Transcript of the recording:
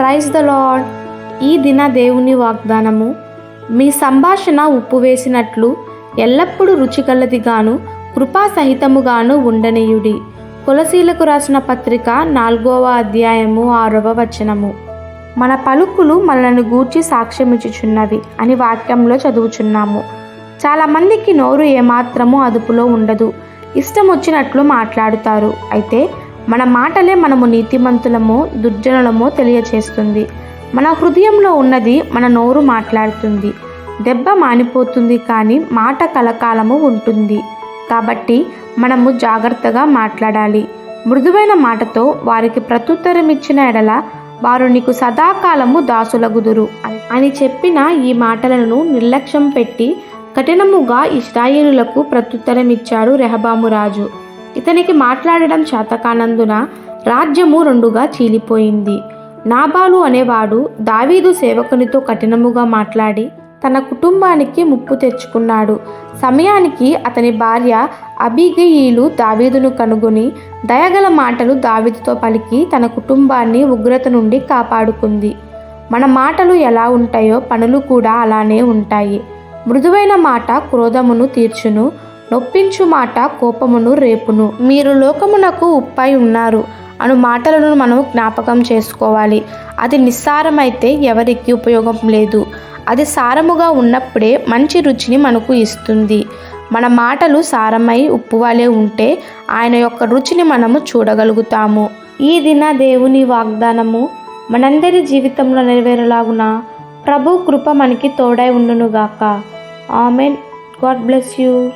Praise the lord ఈ దిన దేవుని వాగ్దానము మీ సంభాషణ ఉప్పు వేసినట్లు ఎల్లప్పుడూ రుచిగలదిగాను కృపా సహితముగాను ఉండనీయుడి. కొలసీలకు రాసిన పత్రిక నాలుగవ అధ్యాయము ఆరవ వచనము. మన పలుకులు మనలను గూర్చి సాక్ష్యమిచ్చుచున్నవి అని వాక్యంలో చదువుచున్నాము. చాలామందికి నోరు ఏమాత్రము అదుపులో ఉండదు. ఇష్టం వచ్చినట్లు మాట్లాడుతారు. అయితే మన మాటలే మనము నీతిమంతులమో దుర్జనులమో తెలియచేస్తుంది. మన హృదయంలో ఉన్నది మన నోరు మాట్లాడుతుంది. దెబ్బ మానిపోతుంది కానీ మాట కలకాలము ఉంటుంది. కాబట్టి మనము జాగ్రత్తగా మాట్లాడాలి. మృదువైన మాటతో వారికి ప్రత్యుత్తరం ఇచ్చిన ఎడల వారు నీకు సదాకాలము దాసులగుదురు అని- చెప్పిన ఈ మాటలను నిర్లక్ష్యం పెట్టి కఠినముగా ఇస్రాయేలులకు ప్రత్యుత్తరం ఇచ్చాడు రెహబాము రాజు. ఇతనికి మాట్లాడడం చేతకానందున రాజ్యము రెండుగా చీలిపోయింది. నాబాలు అనేవాడు దావీదు సేవకునితో కఠినముగా మాట్లాడి తన కుటుంబానికి ముప్పు తెచ్చుకున్నాడు. సమయానికి అతని భార్య అబిగయీలు దావీదును కనుగొని దయగల మాటలు దావీదుతో పలికి తన కుటుంబాన్ని ఉగ్రత నుండి కాపాడుకుంది. మన మాటలు ఎలా ఉంటాయో పనులు కూడా అలానే ఉంటాయి. మృదువైన మాట క్రోధమును తీర్చును. నొప్పించు మాట కోపమును రేపును. మీరు లోకమునకు ఉప్పై ఉన్నారు. అను మాటలను మనం జ్ఞాపకం చేసుకోవాలి. అది నిస్సారమైతే ఎవరికి ఉపయోగం లేదు. అది సారముగా ఉన్నప్పుడే మంచి రుచిని మనకు ఇస్తుంది. మన మాటలు సారమై ఉప్పు ఉంటే ఆయన యొక్క రుచిని మనము చూడగలుగుతాము. ఈ దిన దేవుని వాగ్దానము మనందరి జీవితంలో నెరవేరలాగున? ప్రభు కృప మనకి తోడై ఉండునుగాక. ఆమెన్. God bless you.